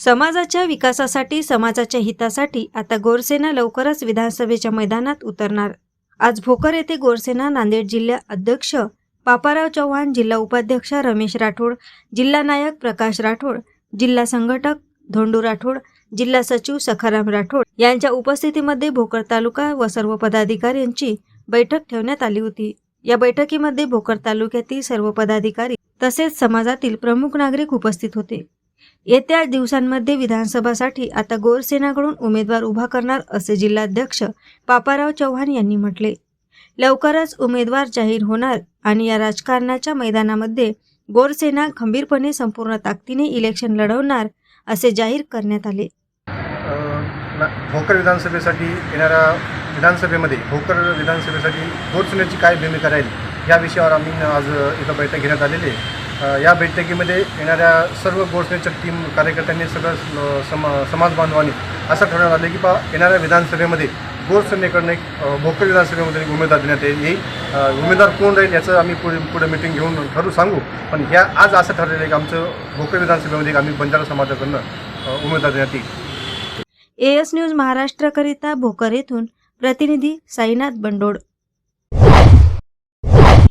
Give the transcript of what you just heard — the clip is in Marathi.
समाजाच्या विकासासाठी समाजाच्या हितासाठी आता गोरसेना लवकरच विधानसभेच्या मैदानात उतरणार. आज भोकर येथे गोरसेना नांदेड जिल्हा अध्यक्ष पापाराव चव्हाण जिल्हा उपाध्यक्ष रमेश राठोड जिल्हा नायक प्रकाश राठोड जिल्हा संघटक धोंडू राठोड जिल्हा सचिव सखाराम राठोड यांच्या उपस्थितीमध्ये भोकर तालुका व सर्व पदाधिकाऱ्यांची बैठक ठेवण्यात आली होती. या बैठकीमध्ये भोकर तालुक्यातील सर्व पदाधिकारी तसेच समाजातील प्रमुख नागरिक उपस्थित होते. येत्या दिवसांमध्ये विधानसभासाठी आता गोरसेनाकडून उमेदवार उभा करणार असे जिल्हाध्यक्ष पापाराव चव्हाण यांनी म्हटले. लवकरच उमेदवार जाहीर होणार आणि या राजकारणाच्या मैदानामध्ये गोरसेना खंबीरपणे संपूर्ण ताकदीने इलेक्शन लढवणार असे जाहीर करण्यात आले. भोकर विधानसभेसाठी येणाऱ्या विधानसभेमध्ये भोकर विधानसभेसाठी गोरसेनेची काय भूमिका राहील या विषयावर आम्ही आज इथं बैठक घेण्यात आलेली आहे. या बैठकीमध्ये येणाऱ्या सर्व गोडसेच्या टीम कार्यकर्त्यांनी सगळं समा समाज बांधवांनी असं ठरवण्यात आलं की बा येणाऱ्या विधानसभेमध्ये गोडसेनेकडनं एक भोकर विधानसभेमध्ये उमेदवार देण्यात येईल. उमेदवार कोण राहील याचं आम्ही पुढे पुढे मिटिंग घेऊन ठरू सांगू. पण ह्या आज असं ठरलेलं आहे की आमचं भोकर विधानसभेमध्ये आम्ही बंजारा समाजाकडनं उमेदवार देण्यात येईल. एस न्यूज महाराष्ट्रकरिता भोकर येथून प्रतिनिधी साईनाथ बंडोड.